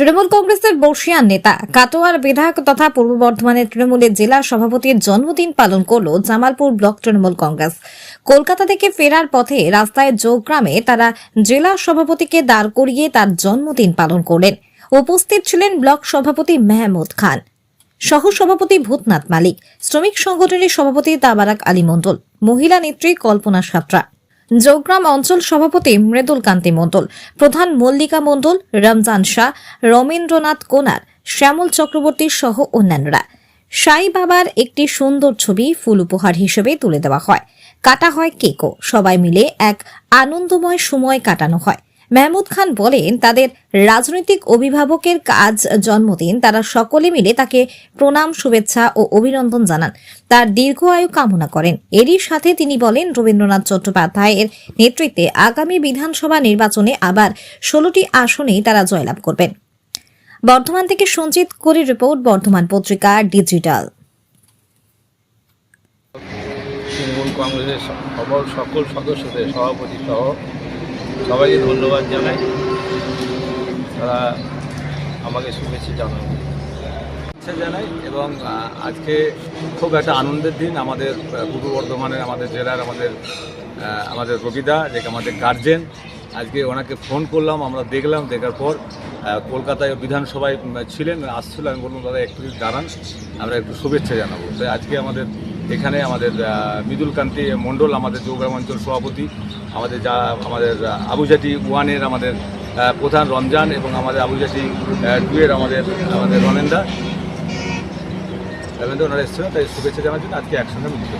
তৃণমূল কংগ্রেসের বর্ষিয়ান নেতা, কাটোয়ার বিধায়ক তথা পূর্ব বর্ধমানের তৃণমূলের জেলা সভাপতির জন্মদিন পালন করল জামালপুর ব্লক তৃণমূল কংগ্রেস। কলকাতা থেকে ফেরার পথে রাস্তায় যোগগ্রামে তারা জেলা সভাপতিকে দাঁড় করিয়ে তার জন্মদিন পালন করলেন। উপস্থিত ছিলেন ব্লক সভাপতি মেহমুদ খান। সহ সভাপতি ভূতনাথ মালিক। শ্রমিক সংগঠনের সভাপতি তাবারাক আলী মণ্ডল। মহিলা নেত্রী কল্পনা সাত্রা। যোগগ্রাম অঞ্চল সভাপতি মৃদুল কান্তি মণ্ডল, প্রধান মল্লিকা মণ্ডল, রমজান শাহ রমেন্দ্রনাথ কোনার, শ্যামল চক্রবর্তী সহ অন্যান্যরা। সাই বাবার একটি সুন্দর ছবি ফুল উপহার হিসেবে তুলে দেওয়া হয়। কাটা হয় কেকও। সবাই মিলে এক আনন্দময় সময় কাটানো হয়। মেহমুদ খান বলেন, তাদের রাজনৈতিক অভিভাবকের কাজ জন্মদিন, তারা সকলে মিলে তাকে প্রণাম, শুভেচ্ছা ও অভিনন্দন জানান। তার দীর্ঘ আয়ু কামনা করেন। এরই সাথে তিনি বলেন, রবীন্দ্রনাথ চট্টোপাধ্যায়ের নেতৃত্বে আগামী বিধানসভা নির্বাচনে আবার ষোলোটি আসনেই তারা জয়লাভ করবেন। বর্ধমান থেকে সঞ্জিত করি রিপোর্ট, বর্ধমান পত্রিকা ডিজিটাল। তৃণমূল কংগ্রেসের সকল সদস্যদের সভাপতি সহ সবাইকে ধন্যবাদ জানাই। তারা আমাকে শুভেচ্ছা জানান শুভেচ্ছা জানাই এবং আজকে খুব একটা আনন্দের দিন আমাদের পূর্ব বর্ধমানের আমাদের জেলার আমাদের আমাদের রবিদা যে আমাদের গার্জেন আজকে ওনাকে ফোন করলাম, আমরা দেখলাম, দেখার পর কলকাতায় বিধানসভায় ছিলেন আসছিল আমি বললাম, দাদা, একটু দাঁড়ান, আমরা একটু শুভেচ্ছা জানাব। তাই আজকে আমাদের এখানে আমাদের মৃদুল কান্তি মণ্ডল, আমাদের চৌগ্রাম অঞ্চল সভাপতি, আমাদের যা, আমাদের আবুজাটি ওয়ানের আমাদের প্রধান রমজান এবং আমাদের আবুজাটি টুয়ের আমাদের আমাদের রমেন্দা রমেন্দা, ওনারা এসেছিলেন, তাই শুভেচ্ছা জানার জন্য আজকে একসঙ্গে মিলিত।